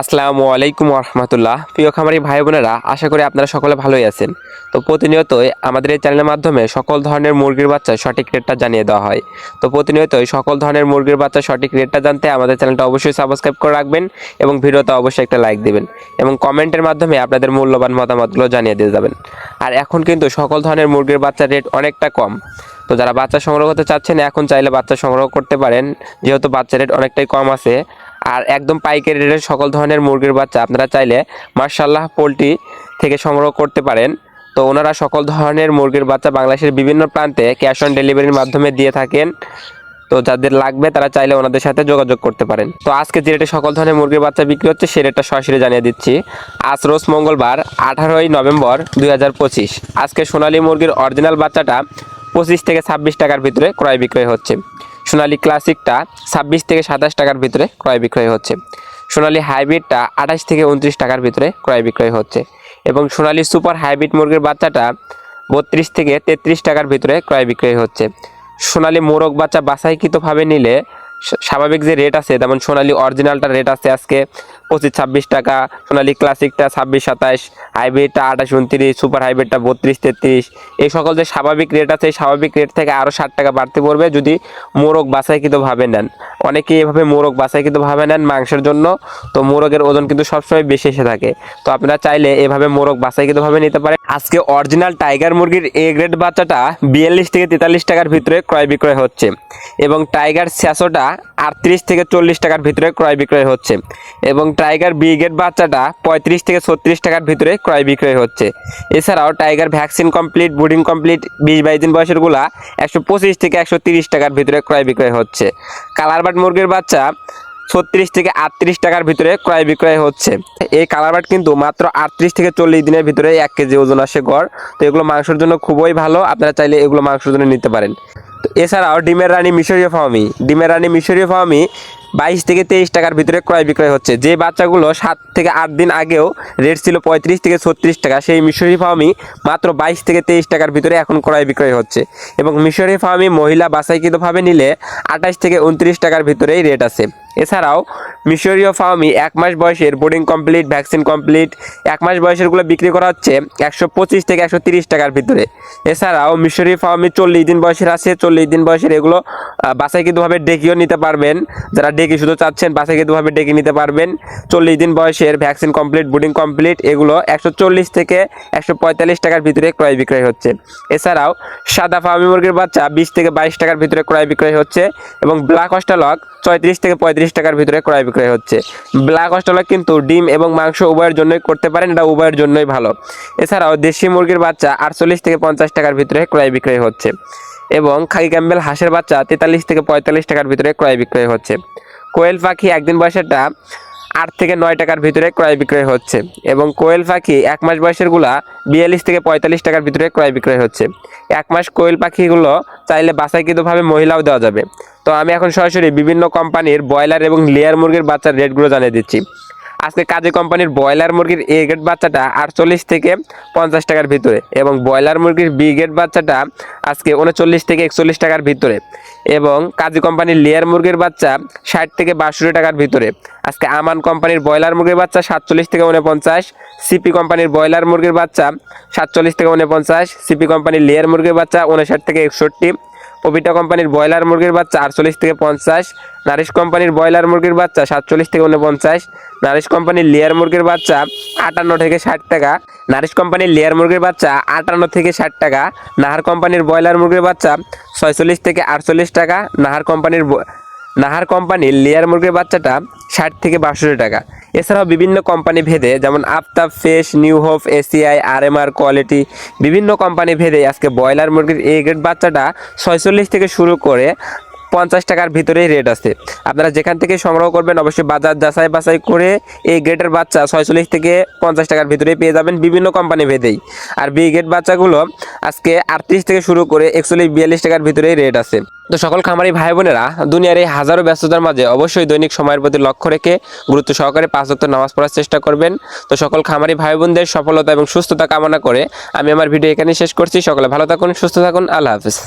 আসসালামু আলাইকুম রহমতুল্লাহ প্রিয় খামারি ভাই বোনেরা, আশা করি আপনারা সকলে ভালোই আছেন। তো প্রতিনিয়তই আমাদের এই চ্যানেলের মাধ্যমে সকল ধরনের মুরগির বাচ্চা সঠিক রেটটা জানিয়ে দেওয়া হয়। তো প্রতিনিয়তই সকল ধরনের মুরগির বাচ্চা সঠিক রেটটা জানতে আমাদের চ্যানেলটা অবশ্যই সাবস্ক্রাইব করে রাখবেন এবং ভিডিওতে অবশ্যই একটা লাইক দেবেন এবং কমেন্টের মাধ্যমে আপনাদের মূল্যবান মতামতগুলো জানিয়ে দিয়ে যাবেন। আর এখন কিন্তু সকল ধরনের মুরগির বাচ্চার রেট অনেকটা কম। তো যারা বাচ্চা সংগ্রহ করতে চাচ্ছেন, এখন চাইলে বাচ্চা সংগ্রহ করতে পারেন। যেহেতু বাচ্চা রেট অনেকটাই কম আছে আর একদম পাইকারি রেটের সকল ধরনের মুরগির বাচ্চা আপনারা চাইলে মার্শাল্লাহ পোলট্রি থেকে সংগ্রহ করতে পারেন। তো ওনারা সকল ধরনের মুরগির বাচ্চা বাংলাদেশের বিভিন্ন প্রান্তে ক্যাশ অন ডেলিভারির মাধ্যমে দিয়ে থাকেন। তো যাদের লাগবে তারা চাইলে ওনাদের সাথে যোগাযোগ করতে পারেন। তো আজকে যে রেটে সকল ধরনের মুরগির বাচ্চা বিক্রি হচ্ছে সে রেটটা সরাসরি জানিয়ে দিচ্ছি। আজ রোজ মঙ্গলবার, আঠারোই নভেম্বর দুই হাজার পঁচিশ। আজকে সোনালী মুরগির অরিজিনাল বাচ্চাটা পঁচিশ থেকে ছাব্বিশ টাকার ভিতরে ক্রয় বিক্রয় হচ্ছে। সোনালী ক্লাসিকটা ছাব্বিশ থেকে সাতাশ টাকার ভিতরে ক্রয় বিক্রয় হচ্ছে। সোনালী হাইব্রিডটা আঠাশ থেকে উনত্রিশ টাকার ভিতরে ক্রয় বিক্রয় হচ্ছে এবং সোনালী সুপার হাইব্রিড মুরগির বাচ্চাটা বত্রিশ থেকে তেত্রিশ টাকার ভিতরে ক্রয় বিক্রয় হচ্ছে। সোনালি মোরগ বাচ্চা বাছাইকৃতভাবে নিলে স্বাভাবিক যে রেট আছে তেমন সোনালী অরিজিনালটার রেট আছে আজকে পঁচিশ, ছাব্বিশ টাকা। সোনালী ক্লাসিকটা ছাব্বিশ সাতাশ হাইব্রিডটা আঠাশ, উনত্রিশ। সুপার হাইব্রিডটা বত্রিশ, তেত্রিশ। এই সকল যে স্বাভাবিক রেট আছে স্বাভাবিক রেট থেকে আরও ষাট টাকা বাড়তে পড়বে যদি মোরগ বাছাইকৃতভাবে নেন। অনেকে এভাবে মোরগ বাছাইকৃতভাবে নেন মাংসের জন্য। তো মোরগের ওজন কিন্তু সবসময় বেশি এসে থাকে। তো আপনারা চাইলে এভাবে মোরগ বাছাইকৃতভাবে নিতে পারেন। আজকে অরিজিনাল টাইগার মুরগির এ গ্রেড বাচ্চাটা বিয়াল্লিশ থেকে তেতাল্লিশ টাকার ভিতরে ক্রয় বিক্রয় হচ্ছে। এবং টাইগার স্যাসোটা আটত্রিশ থেকে চল্লিশ টাকার ভিতরে ক্রয় বিক্রয় হচ্ছে। এবং টাইগার ব্রিগেড বাচ্চাটা পঁয়ত্রিশ থেকে ছত্রিশ টাকার ভিতরে ক্রয় বিক্রয় হচ্ছে। এছাড়াও tiger vaccine complete brooding complete, বিশ বাইশ দিন বয়সেরগুলা একশো পঁচিশ থেকে একশো তিরিশ টাকার ভিতরে ক্রয় বিক্রয় হচ্ছে। কালারবাট মুরগির বাচ্চা ছত্রিশ থেকে আটত্রিশ টাকার ভিতরে ক্রয় বিক্রয় হচ্ছে। এই কালারবাট কিন্তু মাত্র আটত্রিশ থেকে চল্লিশ দিনের ভিতরে এক কেজি ওজন আসে গড়। তো এগুলো মাংসের জন্য খুবই ভালো। আপনারা চাইলে এগুলো মাংসের জন্য নিতে পারেন। এছাড়াও ডিমের রানী মিশরীয় ফার্মি ডিমের রানী মিশরীয় ফার্মি বাইশ থেকে তেইশ টাকার ভিতরে ক্রয় বিক্রয় হচ্ছে। যে বাচ্চাগুলো সাত থেকে আট দিন আগেও রেট ছিল পঁয়ত্রিশ থেকে ছত্রিশ টাকা, সেই মিশরি ফার্মি মাত্র বাইশ থেকে তেইশ টাকার ভিতরে এখন ক্রয় বিক্রয় হচ্ছে। এবং মিশরি ফার্মি মহিলা বাছাইকৃতভাবে নিলে আঠাশ থেকে উনত্রিশ টাকার ভিতরেই রেট আছে। এছাড়াও মিশরীয় ফার্মি এক মাস বয়সের বোর্ডিং কমপ্লিট ভ্যাকসিন কমপ্লিট এক মাস বয়সেরগুলো বিক্রি করা হচ্ছে একশো পঁচিশ থেকে একশো তিরিশ টাকার ভিতরে। এছাড়াও মিশরীয় ফার্মি চল্লিশ দিন বয়সের আছে চল্লিশ দিন বয়সের এগুলো আহ, বাছাইকৃতভাবে ডেকিও নিতে পারবেন। যারা ডেকি শুধু চাচ্ছেন বাছাইকৃতভাবে ডেকে নিতে পারবেন। চল্লিশ দিন বয়সের ভ্যাকসিন কমপ্লিট বোর্ডিং কমপ্লিট এগুলো একশো চল্লিশ থেকে একশো পঁয়তাল্লিশ টাকার ভিতরে ক্রয় বিক্রয় হচ্ছে। এছাড়াও সাদা ফার্মি মুরগির বাচ্চা বিশ থেকে বাইশ টাকার ভিতরে ক্রয় বিক্রয় হচ্ছে এবং ব্ল্যাক অস্টালক ছয়ত্রিশ থেকে পঁয়ত্রিশ টাকার ভিতরে ক্রয় বিক্রয় হচ্ছে। ব্ল্যাক অস্টালক কিন্তু ডিম এবং মাংস উভয়ের জন্যই করতে পারেন, এটা উভয়ের জন্যই ভালো। এছাড়াও দেশি মুরগির বাচ্চা আটচল্লিশ থেকে পঞ্চাশ টাকার ভিতরে ক্রয় বিক্রয় হচ্ছে এবং খাকি ক্যাম্বেল হাঁসের বাচ্চা তেতাল্লিশ থেকে পঁয়তাল্লিশ টাকার ভিতরে ক্রয় বিক্রয় হচ্ছে। কোয়েল পাখি একদিন বয়সেরটা আট থেকে নয় টাকার ভিতরে ক্রয় বিক্রয় হচ্ছে। এবং কোয়েল পাখি এক মাস বয়সেরগুলা বিয়াল্লিশ থেকে পঁয়তাল্লিশ টাকার ভিতরে ক্রয় বিক্রয় হচ্ছে। এক মাস কোয়েল পাখিগুলো চাইলে বাসাইকৃতভাবে মহিলাও দেওয়া যাবে। তো আমি এখন সরাসরি বিভিন্ন কোম্পানির ব্রয়লার এবং লেয়ার মুরগির বাচ্চার রেটগুলো জানিয়ে দিচ্ছি। আজকে কাজে কোম্পানির ব্রয়লার মুরগির এ গ্রেড বাচ্চাটা আটচল্লিশ থেকে পঞ্চাশ টাকার ভিতরে এবং ব্রয়লার মুরগির বি গ্রেড বাচ্চাটা আজকে উনচল্লিশ থেকে একচল্লিশ টাকার ভিতরে এবং কাজী কোম্পানির লেয়ার মুরগির বাচ্চা ষাট থেকে বাষট্টি টাকার ভিতরে। আজকে আমান কোম্পানির ব্রয়লার মুরগির বাচ্চা সাতচল্লিশ থেকে উনপঞ্চাশ, সিপি কোম্পানির ব্রয়লার মুরগির বাচ্চা সাতচল্লিশ থেকে উনপঞ্চাশ, সিপি কোম্পানির লেয়ার মুরগির বাচ্চা উনষাট থেকে একষট্টি পবিটা কোম্পানির ব্রয়লার মুরগির বাচ্চা আটচল্লিশ থেকে পঞ্চাশ, নারিশ কোম্পানির ব্রয়লার মুরগির বাচ্চা সাতচল্লিশ থেকে উনপঞ্চাশ, নারিশ কোম্পানির লেয়ার মুরগির বাচ্চা আটান্ন থেকে ষাট টাকা, নারিশ কোম্পানির লেয়ার মুরগির বাচ্চা আটান্ন থেকে ষাট টাকা, নাহার কোম্পানির ব্রয়লার মুরগির বাচ্চা ছয়চল্লিশ থেকে আটচল্লিশ টাকা, নাহার কোম্পানির নাহার কোম্পানির লেয়ার মুরগির বাচ্চাটা ষাট থেকে বাষট্টি টাকা। এছাড়াও বিভিন্ন কোম্পানি ভেদে, যেমন আফতাব ফেস নিউ হোপ, এসিআই আর এম আর কোয়ালিটি, বিভিন্ন কোম্পানি ভেদে আজকে ব্রয়লার মুরগির এ গ্রেড বাচ্চাটা ছয়চল্লিশ থেকে শুরু করে পঞ্চাশ টাকার ভিতরেই রেট আছে। আপনারা যেখান থেকে সংগ্রহ করবেন, অবশ্যই বাজার যাচাই বাছাই করে এই গ্রেডের বাচ্চা ছয়চল্লিশ থেকে পঞ্চাশ টাকার ভিতরে পেয়ে যাবেন বিভিন্ন কোম্পানি ভেদেই। আর বি গ্রেড বাচ্চাগুলো আজকে আটত্রিশ থেকে শুরু করে একচল্লিশ, বিয়াল্লিশ টাকার ভিতরেই রেট আছে। তো সকল খামারি ভাই বোনেরা, দুনিয়ার এই হাজারো ব্যস্ততার মাঝে অবশ্যই দৈনিক সময়ের প্রতি লক্ষ্য রেখে গুরুত্ব সহকারে পাঁচ অক্ত নামাজ পড়ার চেষ্টা করবেন। তো সকল খামারি ভাই বোনদের সফলতা এবং সুস্থতা কামনা করে আমি আমার ভিডিও এখানে শেষ করছি। সকলে ভালো থাকুন, সুস্থ থাকুন। আল্লাহ হাফিজ।